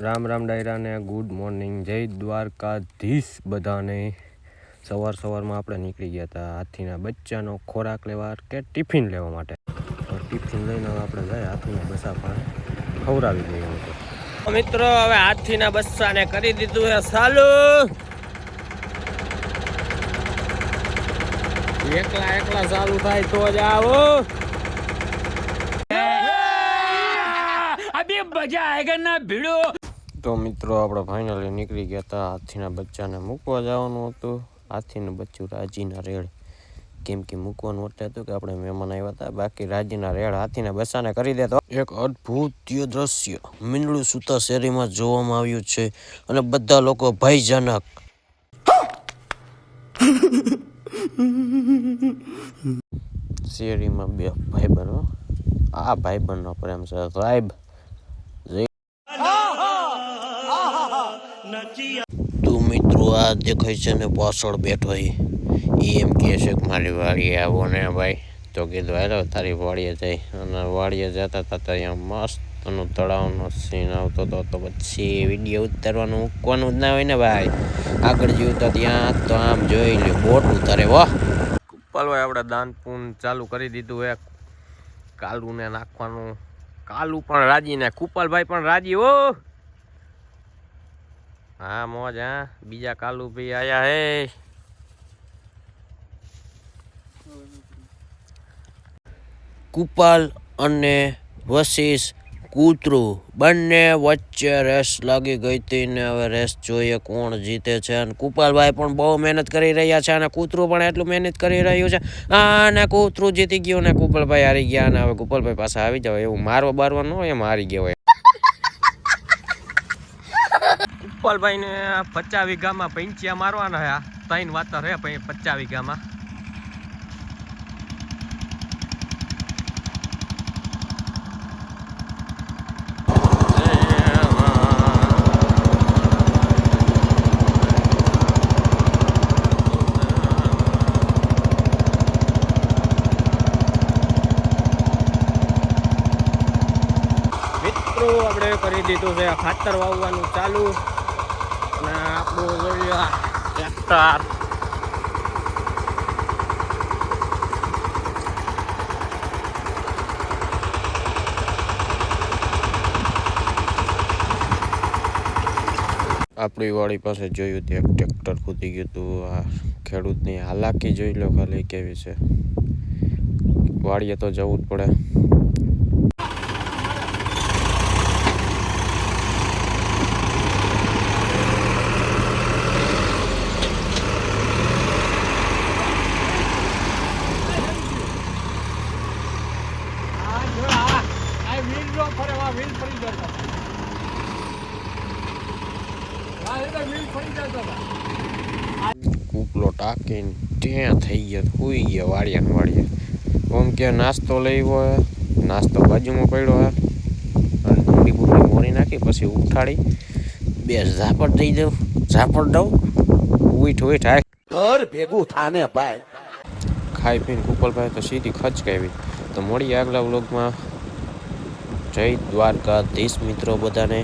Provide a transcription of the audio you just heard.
રામ રામ ડાયરાને good morning જય દ્વારકાધીશ બધાને. સવાર સવારમાં આપણે નીકળી ગયા હતા હાથીના બચ્ચાનો ખોરાક લેવા કે ટિફિન લેવા માટે. ટિફિન લઈને આપણે જાય હાથીના બસા પણ ખવડાવી દઈએ તો. મિત્રો, હવે હાથીના બસ્સાને કરી દીધું છે સાલુ. એકલા એકલા ચાલુ થાય તો જ આવો. અભી મજા ભીડો. તો મિત્રો, આપણે ફાઇનલી નીકળી ગયા હતા હાથીના બચ્ચાને મૂકવા જવાનું હતું. હાથીનું બચ્ચું રાજીના રેડ કેમ કે મૂકવાનું એટલે હતું કે આપણે મહેમાન આવ્યા હતા બાકી રાજીના રેડ હાથીના બચ્ચાને કરી દેતો એક અદ્ભુતીય દ્રશ્ય મીંડળું સૂતા શેરીમાં જોવામાં આવ્યું છે અને બધા લોકો ભયજનક. શેરીમાં બે ભાઈબંધો આ ભાઈબંધનો પ્રેમ છે. સાહેબ તું મિત્રો, આ દેખાય છે ને પાછળ બેઠો એ એમ કહે છે કે મારી વાડીએ આવો ને ભાઈ. તો કીધું, હાલો, તારી વાડીએ જાય અને વાડીએ જતા હતા તો અહીંયા મસ્ત તળાવનો સીન આવતો હતો તો પછી વીડિયો ઉતારવાનું મૂકવાનું જ ના હોય ને ભાઈ. આગળ જેવું તો ત્યાં તો આમ જોઈ લ્યો, બોટ ઉતારે વાહ કુપાલભાઈ આપણે દાનપૂન ચાલુ કરી દીધું એક કાલુને નાખવાનું, કાલુ પણ રાજી ને કુપાલભાઈ પણ રાજી, હો. હા, મોજ, હા. બીજા કાલુ ભાઈ આયા હે. કુપાલ અને વશિષ કૂતરું બંને વચ્ચે રેસ લાગી ગઈ હતી ને હવે રેસ જોઈએ કોણ જીતે છે. અને કુપાલભાઈ પણ બહુ મહેનત કરી રહ્યા છે અને કૂતરું પણ એટલું મહેનત કરી રહ્યું છે. અને કૂતરું જીતી ગયું ને કુપાલભાઈ હારી ગયા. અને હવે કુપાલભાઈ પાસે આવી જાવ. એવું મારવા બારવા ન હોય, એમ હારી ગયો હોય કુપાલભાઈ ને પચાસ વીઘામાં પંચ્યા મારવાના હે ત્રણ વાતર હે પચાસ વીઘામાં. મિત્રો, આપણે કરી દીધું છે ખાતર વાવવાનું ચાલુ. આપણું વાડી પાસે જોયું ત્યાં ટ્રેક્ટર કૂદી ગયું હતું આ ખેડૂતની હાલાકી જોઈ લો ખાલી કેવી છે. વાડીએ તો જવું જ પડે. કૂપલો ટાંકીને ત્યાં થઈ ગયો સુઈ ગયો વાળિયા ને વાડિયા ઓમ કે નાસ્તો લઈ હે નાસ્તો બાજુમાં પડ્યો હે. અને ડુંગળી બુંગળી મોરી નાખી પછી ઉઠાડી. બે ઝાપડ દઈ દઉં ઝાપડ દઉં. ઉઠ ઉઠ આ ઘર ભેગું થાને ભાઈ. ખાઈ પીને કુપલભાઈ તો સીધી ખચકાવી. તો મળી આગલા વ્લોગમાં જય દ્વારકાધીશ મિત્રો બધાને.